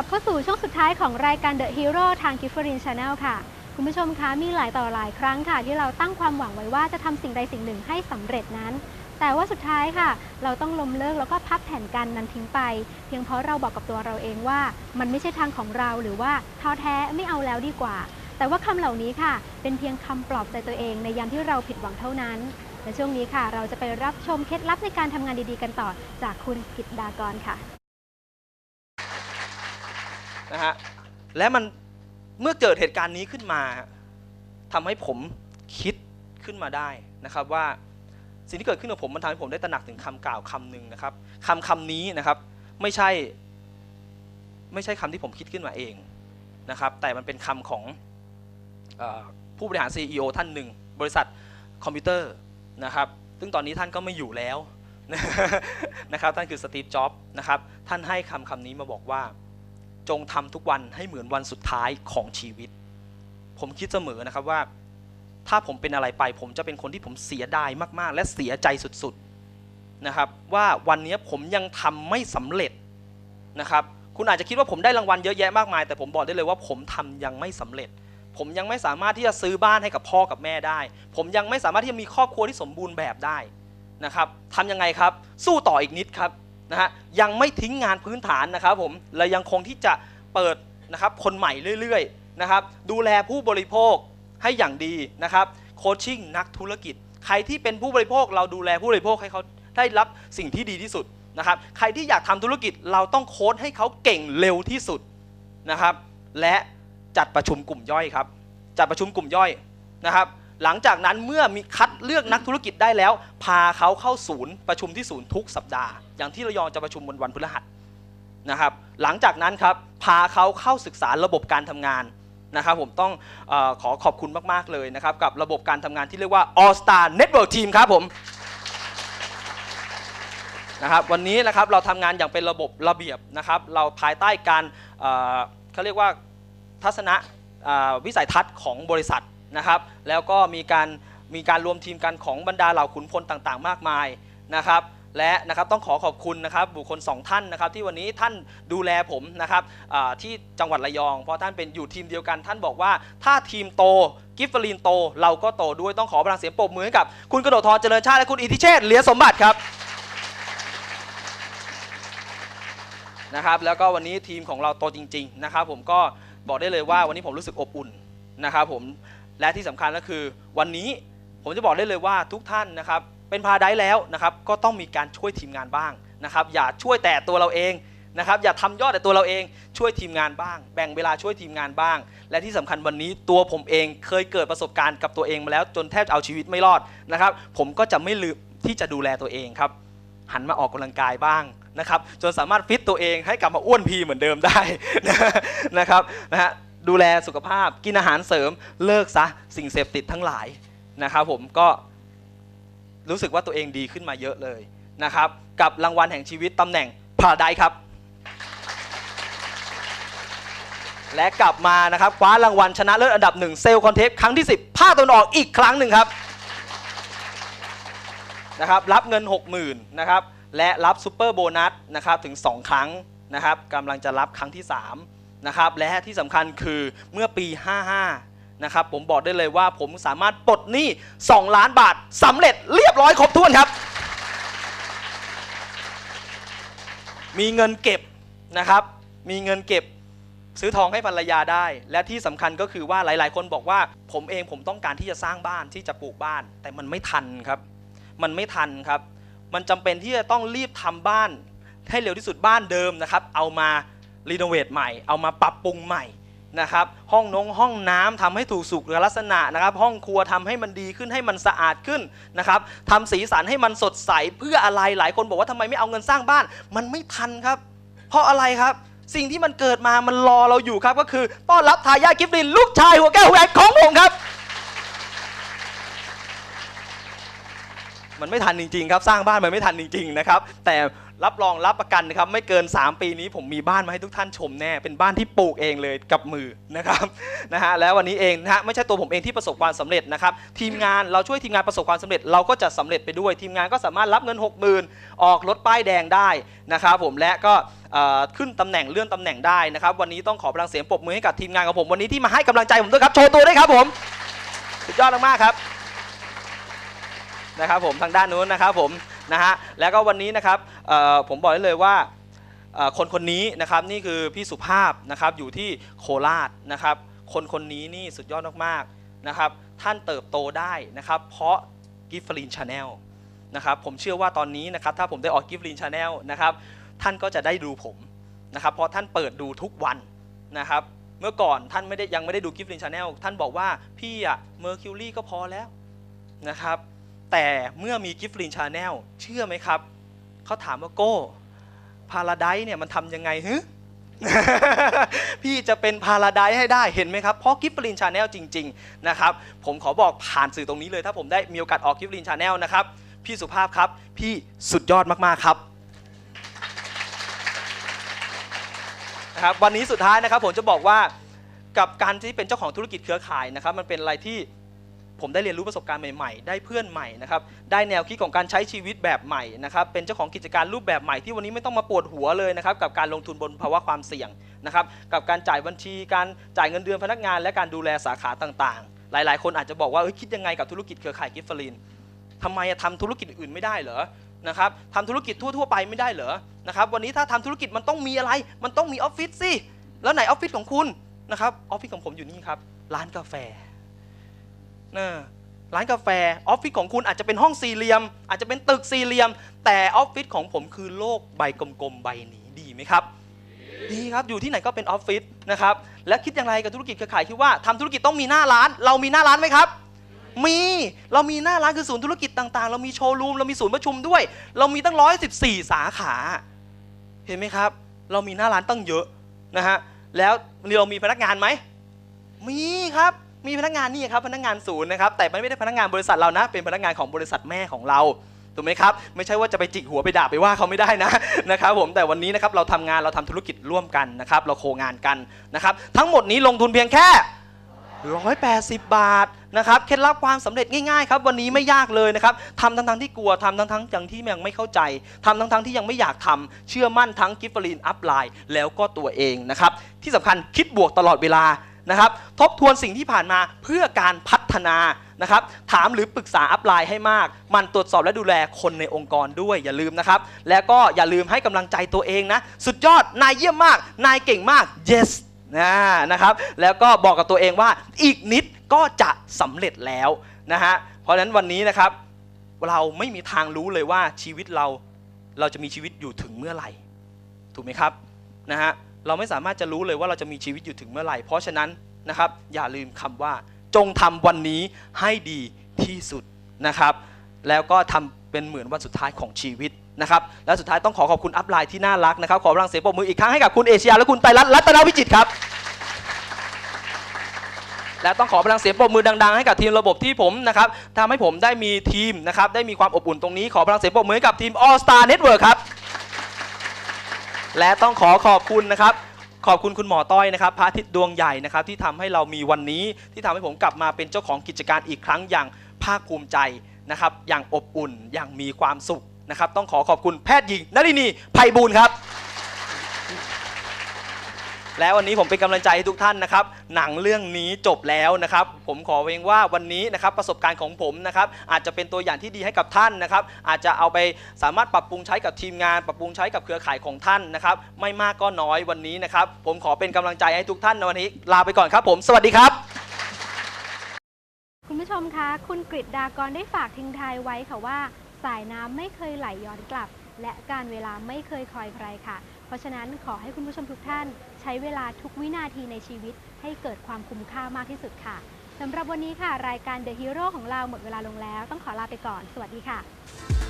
ลับเข้าสู่ช่วงสุดท้ายของรายการ The Hero ทาง g i f f e r i n Channel ค่ะ คุณผู้ชมคะมีหลายต่อหลายครั้งค่ะ ที่เราตั้งความหวังไว้ว่าจะทำสิ่งใดสิ่งหนึ่งให้สำเร็จนั้น แต่ว่าสุดท้ายค่ะ เราต้องล้มเลิกแล้วก็พับแผนการนั้นทิ้งไป เพียงเพราะเราบอกกับตัวเราเองว่า มันไม่ใช่ทางของเราหรือว่าท้อแท้ไม่เอาแล้วดีกว่า แต่ว่าคำเหล่านี้ค่ะ เป็นเพียงคำปลอบใจตัวเอง ในยามที่เราผิดหวังเท่านั้นและช่วงนี้ค่ะ เราจะไปรับชมเคล็ดลับในการทำงานดีๆ กันต่อจากคุณกิตดากรค่ะ นะฮะและมันเมื่อเกิดเหตุการณ์นี้ขึ้นมาทำให้ผมคิดขึ้นมาได้นะครับว่าสิ่งที่เกิดขึ้นกับผมมันทำให้ผมได้ตระหนักถึงคำกล่าวคำหนึ่งนะครับคำคำนี้นะครับไม่ใช่ไม่ใช่คำที่ผมคิดขึ้นมาเองนะครับแต่มันเป็นคำของอผู้บริหาร CEO ท่านหนึ่ง บริษัทคอมพิวเตอร์นะครับซึ่งตอนนี้ท่านก็ไม่อยู่แล้วนะครับท่านคือสตีฟ จ็อบส์นะครับท่านให้คำคำนี้มาบอกว่า จงทำทุกวันให้เหมือนวันสุดท้ายของชีวิต ผมคิดเสมอนะครับว่า ถ้าผมเป็นอะไรไป ผมจะเป็นคนที่ผมเสียดายมากๆ และเสียใจสุดๆนะครับว่าวันนี้ผมยังทำไม่สำเร็จนะครับคุณอาจจะคิดว่าผมได้รางวัลเยอะแยะมากมาย แต่ผมบอกได้เลยว่าผมทำยังไม่สำเร็จ ผมยังไม่สามารถที่จะซื้อบ้านให้กับพ่อกับแม่ได้ ผมยังไม่สามารถที่จะมีครอบครัวที่สมบูรณ์แบบได้นะครับทำยังไงครับ สู้ต่ออีกนิดครับ นะฮะยังไม่ทิ้งงานพื้นฐานนะครับผมและยังคงที่จะเปิดนะครับคนใหม่เรื่อยๆนะครับดูแลผู้บริโภคให้อย่างดีนะครับโคชชิ่งนักธุรกิจ ใครที่เป็นผู้บริโภคเราดูแลผู้บริโภคให้เขาได้รับสิ่งที่ดีที่สุดนะครับใครที่อยากทำธุรกิจเราต้องโค้ชให้เขาเก่งเร็วที่สุดนะครับและจัดประชุมกลุ่มย่อยครับจัดประชุมกลุ่มย่อยนะครับ หลังจากนั้นเมื่อมีคัดเลือกนักธุรกิจได้แล้ว พาเขาเข้าศูนย์ประชุมที่ศูนย์ทุกสัปดาห์ อย่างที่ระยองจะประชุมบนวันพฤหัสนะครับ หลังจากนั้นครับพาเขาเข้าศึกษาระบบการทำงานนะครับผมต้องอขอขอบคุณมาก ๆ เลยนะครับ กับระบบการทำงานที่เรียกว่า All Star Network Team ครับผมนะครับวันนี้นะครับเราทำงานอย่างเป็นระบบระเบียบนะครับเราภายใต้การเขาเรียกว่าทัศนะวิสัยทัศน์ของบริษัท นะครับ แล้วก็มีการมีการรวมทีมกันของบรรดาเหล่าขุนพลต่างๆ มากมายนะครับ และนะครับต้องขอขอบคุณนะครับบุคคลสองท่านนะครับ ที่วันนี้ท่านดูแลผมนะครับที่จังหวัดระยอง เพราะท่านเป็นอยู่ทีมเดียวกัน ท่านบอกว่าถ้าทีมโตกิฟฟอรีนโต เราก็โตด้วยต้องขอพลังเสียงปรบมือให้กับ คุณกระโดดทรเจริญชาติและคุณอิทธิเชษเหลียสมบัติครับนะครับแล้วก็วันนี้ทีมของเราโตจริง ๆ นะครับ ผมก็บอกได้เลยว่าวันนี้ผมรู้สึกอบอุ่นนะครับผม และที่สำคัญก็คือวันนี้ผมจะบอกได้เลยว่าทุกท่านนะครับเป็นพาได้แล้วนะครับก็ต้องมีการช่วยทีมงานบ้างนะครับอย่าช่วยแต่ตัวเราเองนะครับอย่าทำยอดแต่ตัวเราเองช่วยทีมงานบ้าง แบ่งเวลาช่วยทีมงานบ้าง และที่สำคัญวันนี้ตัวผมเองเคยเกิดประสบการณ์กับตัวเองมาแล้ว จนแทบจะเอาชีวิตไม่รอดนะครับ ผมก็จะไม่ลืมที่จะดูแลตัวเองครับ หันมาออกกำลังกายบ้างนะครับ จนสามารถฟิตตัวเองให้กลับมาอ้วนพีเหมือนเดิมได้นะครับนะฮะ ดูแลสุขภาพ กินอาหารเสริม เลิกซะสิ่งเสพติดทั้งหลายนะครับผมก็รู้สึกว่าตัวเองดีขึ้นมาเยอะเลยนะครับ กับรางวัลแห่งชีวิตตำแหน่งพาไดครับ และกลับมานะครับคว้ารางวัลชนะเลิศอันดับหนึ่งเซลล์คอนเทสครั้งที่ 10ภาคตะวันออกอีกครั้งหนึ่งครับนะครับรับเงิน 60,000นะครับและรับซูเปอร์โบนัสนะครับถึง 2 ครั้งนะครับกำลังจะรับครั้งที่ 3 นะครับและที่สำคัญคือเมื่อปี 55 นะครับ ผมบอกได้เลยว่าผมสามารถปลดหนี้ 2 ล้านบาทสำเร็จเรียบร้อยครบถ้วนครับ มีเงินเก็บนะครับ มีเงินเก็บซื้อทองให้ภรรยาได้ และที่สำคัญก็คือว่าหลาย ๆ คนบอกว่า ผมเองผมต้องการที่จะสร้างบ้านที่จะปลูกบ้าน แต่มันไม่ทันครับ มันไม่ทันครับ มันจำเป็นที่จะต้องรีบทำบ้าน ให้เร็วที่สุดบ้านเดิมนะครับ เอามา รีโนเวทใหม่เอามาปรับปรุงใหม่นะครับห้องนงห้องน้ำทำให้ถูกสุขลักษณะนะครับ ห้องครัวทำให้มันดีขึ้นให้มันสะอาดขึ้นนะครับทำสีสันให้มันสดใสเพื่ออะไรหลายคนบอกว่าทำไมไม่เอาเงินสร้างบ้าน มันไม่ทันครับ เพราะอะไรครับ สิ่งที่มันเกิดมามันรอเราอยู่ครับก็คือต้อนรับทายาทกิฟลินลูกชายหัวแก้วหัวแหวนของผมครับ มันไม่ทันจริงๆครับ สร้างบ้านมันไม่ทันจริงๆนะครับแต่รับรองรับประกันนะครับไม่เกิน 3 ปีนี้ผมมีบ้านมาให้ทุกท่านชมแน่ เป็นบ้านที่ปลูกเองเลยกับมือนะครับนะฮะแล้ววันนี้เองนะฮะไม่ใช่ตัวผมเองที่ประสบความสำเร็จนะครับทีมงานเราช่วยทีมงานประสบความสำเร็จเราก็จะสำเร็จไปด้วย ทีมงานก็สามารถรับเงิน 60,000 ออกรถป้ายแดงได้นะครับผมและก็ขึ้นตำแหน่งเลื่อนตำแหน่งได้นะครับวันนี้ต้องขอพลังเสียงปรบมือให้กับทีมงานของผมวันนี้ที่มาให้กำลังใจผมด้วยครับโชว์ตัวด้วยครับผมสุดยอดมากๆครับ นะครับผมทางด้านนู้นนะครับผมนะฮะแล้วก็วันนี้นะครับผมบอกได้เลยว่าคนคนนี้นะครับนี่คือพี่สุภาพนะครับอยู่ที่โคราชนะครับ คนคนนี้นี่สุดยอดมากๆนะครับ ท่านเติบโตได้นะครับ เพราะกิฟฟลินชาแนลนะครับผมเชื่อว่าตอนนี้นะครับถ้าผมได้ออกกิฟฟลินชาแนลนะครับท่านก็จะได้ดูผมนะครับเพราะท่านเปิดดูทุกวันนะครับ เมื่อก่อนท่านไม่ได้ยังไม่ได้ดูกิฟฟลินชาแนลท่านบอกว่าพี่อะเมอร์คิวรี่ก็พอแล้วนะครับ แต่เมื่อมีกิฟต์ลินชาแนลเชื่อไหมครับ เขาถามว่าโก้พาราไดเนี่ยมันทำยังไงฮึพี่จะเป็นพาราไดให้ได้เห็นไหมครับ เพราะกิฟต์ลินชาแนลจริง ๆ นะครับ ผมขอบอกผ่านสื่อตรงนี้เลย ถ้าผมได้มีโอกาสออกกิฟต์ลินชาแนลนะครับ พี่สุภาพครับ พี่สุดยอดมากๆครับนะครับวันนี้สุดท้ายนะครับผมจะบอกว่ากับการที่เป็นเจ้าของธุรกิจเครือข่ายนะครับ มันเป็นอะไรที่ ผมได้เรียนรู้ประสบการณ์ใหม่ๆ ได้เพื่อนใหม่นะครับ ได้แนวคิดของการใช้ชีวิตแบบใหม่นะครับ เป็นเจ้าของกิจการรูปแบบใหม่ที่วันนี้ไม่ต้องมาปวดหัวเลยนะครับ กับการลงทุนบนภาวะความเสี่ยงนะครับ กับการจ่ายบัญชี การจ่ายเงินเดือนพนักงาน และการดูแลสาขาต่างๆ หลายๆ คนอาจจะบอกว่าเอ้ยคิดยังไงกับธุรกิจเครือข่ายกิฟฟลินทำไมทำธุรกิจอื่นไม่ได้เหรอนะครับทำธุรกิจทั่วๆไปไม่ได้เหรอนะครับ วันนี้ถ้าทำธุรกิจมันต้องมีอะไร มันต้องมีออฟฟิศสิ แล้วไหนออฟฟิศของคุณนะครับ ออฟฟิศของผมอยู่นี่ครับ ร้านกาแฟ นะร้านกาแฟออฟฟิศของคุณอาจจะเป็นห้องสี่เหลี่ยม อาจจะเป็นตึกสี่เหลี่ยม แต่ออฟฟิศของผมคือโลกใบกลมๆใบนี้ดีไหมครับ ดีครับอยู่ที่ไหนก็เป็นออฟฟิศนะครับและคิดอย่างไรกับธุรกิจเครือข่ายคิดว่าทำธุรกิจต้องมีหน้าร้าน เรามีหน้าร้านไหมครับ มีเรามีหน้าร้านคือศูนย์ธุรกิจต่างๆ เรามีโชว์รูมเรามีศูนย์ประชุมด้วย เรามีตั้งร้อยสิบสี่สาขาเห็นไหมครับ เรามีหน้าร้านตั้งเยอะนะฮะแล้วเรามีพนักงานไหมมีครับ มีพนักงานนี่ครับพนักงานศูนย์นะครับแต่ไม่ได้พนักงานบริษัทเรานะ เป็นพนักงานของบริษัทแม่ของเราถูกไหมครับไม่ใช่ว่าจะไปจิกหัวไปด่าไปว่าเขาไม่ได้นะนะครับผมแต่วันนี้นะครับเราทำงานเราทำธุรกิจร่วมกันนะครับเราโคงานกันนะครับทั้งหมดนี้ลงทุนเพียงแค่ 180 บาทนะครับเคล็ดลับความสำเร็จง่ายๆครับวันนี้ไม่ยากเลยนะครับทำทั้งๆที่กลัวทำทั้งๆอย่างที่ยังไม่เข้าใจทำทั้งๆที่ยังไม่อยากทำเชื่อมั่นทั้งกิฟฟลินอัพไลน์แล้วก็ตัวเองนะครับที่สำคัญคิดบวกตลอดเวลา นะครับทบทวนสิ่งที่ผ่านมาเพื่อการพัฒนานะครับถามหรือปรึกษาอัพไลน์ให้มาก มันตรวจสอบและดูแลคนในองค์กรด้วยอย่าลืมนะครับแล้วก็อย่าลืมให้กำลังใจตัวเองนะสุดยอดนายเยี่ยมมาก นายเก่งมาก yes นะนะครับแล้วก็บอกกับตัวเองว่าอีกนิดก็จะสำเร็จแล้วนะฮะเพราะฉะนั้นวันนี้นะครับเราไม่มีทางรู้เลยว่าชีวิตเราเราจะมีชีวิตอยู่ถึงเมื่อไหร่ ถูกไหมครับนะฮะ เราไม่สามารถจะรู้เลยว่าเราจะมีชีวิตอยู่ถึงเมื่อไหร่ เพราะฉะนั้นนะครับอย่าลืมคำว่าจงทำวันนี้ให้ดีที่สุดนะครับ แล้วก็ทำเป็นเหมือนวันสุดท้ายของชีวิตนะครับ และสุดท้ายต้องขอขอบคุณอัพไลน์ที่น่ารักนะครับ ขอพลังเสียงปรบมืออีกครั้งให้กับคุณเอเชียและคุณไตรรัตน์รัตนวิจิตรครับ และต้องขอพลังเสียงปรบมือดังๆ ให้กับทีมระบบที่ผมนะครับทำให้ผมได้มีทีมนะครับ ได้มีความอบอุ่นตรงนี้ ขอพลังเสียงปรบมือให้กับทีม All Star Network ครับ และต้องขอขอบคุณนะครับ ขอบคุณคุณหมอต้อยนะครับพระอาทิตย์ดวงใหญ่นะครับที่ทำให้เรามีวันนี้ที่ทำให้ผมกลับมาเป็นเจ้าของกิจการอีกครั้งอย่างภาคภูมิใจนะครับ อย่างอบอุ่นอย่างมีความสุขนะครับ ต้องขอขอบคุณแพทย์หญิงนรินีไพบูลย์ครับ และวันนี้ผมเป็นกำลังใจให้ทุกท่านนะครับ หนังเรื่องนี้จบแล้วนะครับ ผมขอเพียงว่าวันนี้นะครับประสบการณ์ของผมนะครับ อาจจะเป็นตัวอย่างที่ดีให้กับท่านนะครับ อาจจะเอาไปสามารถปรับปรุงใช้กับทีมงาน ปรับปรุงใช้กับเครือข่ายของท่านนะครับ ไม่มากก็น้อยวันนี้นะครับ ผมขอเป็นกำลังใจให้ทุกท่านในวันนี้ ลาไปก่อนครับ ผมสวัสดีครับ คุณผู้ชมคะ คุณกฤษดากรได้ฝากทิ้งท้ายไว้ค่ะว่า สายน้ำไม่เคยไหลย้อนกลับ และการเวลาไม่เคยคอยใครค่ะ เพราะฉะนั้นขอให้คุณผู้ชมทุกท่าน ใช้เวลาทุกวินาทีในชีวิต ให้เกิดความคุ้มค่ามากที่สุดค่ะสำหรับวันนี้ค่ะ รายการ The Hero ของเราหมดเวลาลงแล้ว ต้องขอลาไปก่อน สวัสดีค่ะ